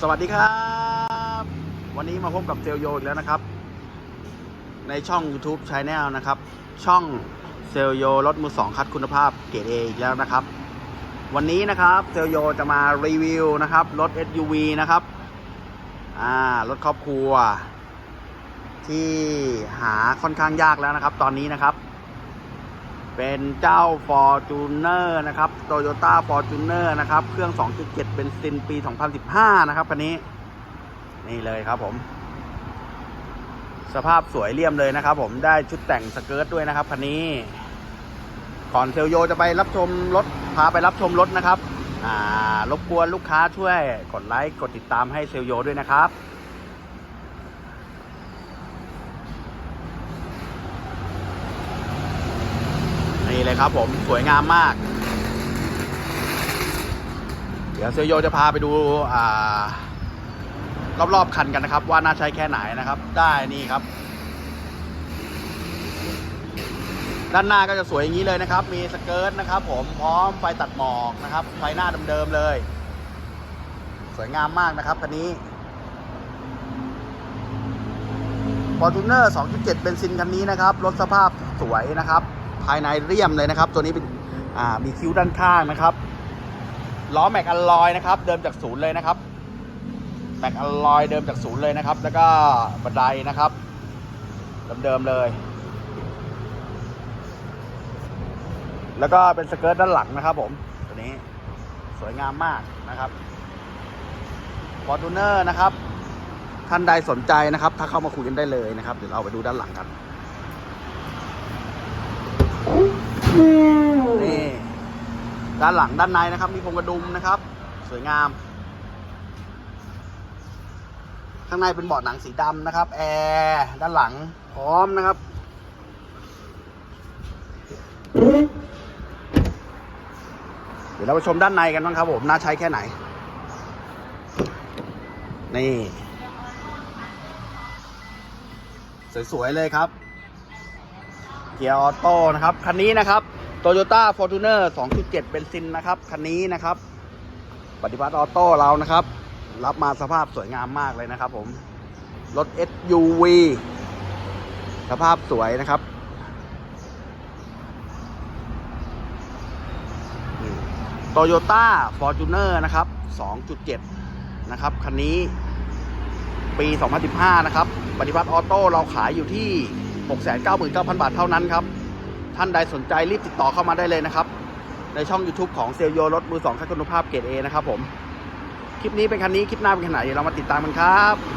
สวัสดีครับ วันนี้มาพบกับเซลโยอีกแล้วนะครับ ในช่อง YouTube Channel นะครับ ช่องเซลโยรถมือสองคัดคุณภาพเกรด A อีกแล้วนะครับ วันนี้นะครับเซลโยจะมารีวิวนะครับรถ SUV นะครับอ่ารถครอบครัว ที่หาค่อนข้างยากแล้วนะครับ ตอนนี้นะครับ เป็นเจ้า Fortuner นะครับ Toyota Fortuner นะครับ เครื่อง 2.7 เป็นซินปี 2015 นะครับคันนี้ นี่เลยครับผม สภาพสวยเลี่ยมเลยนะครับผมได้ชุดแต่งสเกิร์ตด้วยนะครับคันนี้ ก่อนเซลโยจะไปรับชมรถ พาไปรับชมรถนะครับ อ่ารบกวนลูกค้าช่วยกดไลค์ กดติดตามให้เซลโยด้วยนะครับ นี่เลย ครับผมสวยงามมาก เดี๋ยวเซโยจะพาไปดูอ่ารอบๆคันกันนะครับ ว่าน่าใช้แค่ไหนนะครับ ได้นี่ครับ ด้านหน้าก็จะสวยอย่างนี้เลยนะครับ มีสเกิร์ตนะครับ ผมพร้อมไฟตัดหมอกนะครับ ไฟหน้าเดิมๆเลย สวยงามมากนะครับคันนี้ Fortuner 2.7เป็นซินคันนี้นะครับ รถสภาพสวยนะครับ ภายในเรียมเลยนะครับ ตัวนี้เป็นอ่ามีคิ้วด้านข้างนะครับ ล้อแม็กอลลอยนะครับ เดิมจากศูนย์เลยนะครับ แม็กอลลอยเดิมจากศูนย์เลยนะครับ แล้วก็บันไดนะครับ เดิมๆเลย แล้วก็เป็นสเกิร์ตด้านหลังนะครับ ผม ตัวนี้สวยงามมากนะครับ Fortuner นะครับ ท่านใดสนใจนะครับ ถ้าเข้ามาคุยกันได้เลยนะครับ เดี๋ยวเราไปดูด้านหลังกัน นี่ด้านหลังด้านในนะครับ มีพรมกระดุมนะครับ สวยงาม ข้างในเป็นเบาะหนังสีดำนะครับ แอร์ด้านหลังพร้อมนะครับเดี๋ยวเราไปชมด้านในกันบ้างครับผม น่าใช้แค่ไหน นี่ สวย ๆ เลยครับ เกียร์ออโต้นะครับ คันนี้นะครับ Toyota Fortuner 2.7เป็นซินนะครับ คันนี้นะครับ ปฏิบัติออโต้เรานะครับ รับมาสภาพสวยงามมากเลยนะครับผม รถ SUV สภาพสวยนะครับ Toyota Fortuner นะครับ 2.7 นะครับ คันนี้ปี 2015 นะครับ ปฏิบัติออโต้เราขายอยู่ที่ 699,000 บาทเท่านั้นครับ ท่านใดสนใจรีบติดต่อเข้ามาได้เลยนะครับ ในช่อง YouTube ของเซลโยรถมือสองคัดคุณภาพเกรด A นะครับผม คลิปนี้เป็นคันนี้ คลิปหน้าเป็นคันไหน เรามาติดตามกันครับ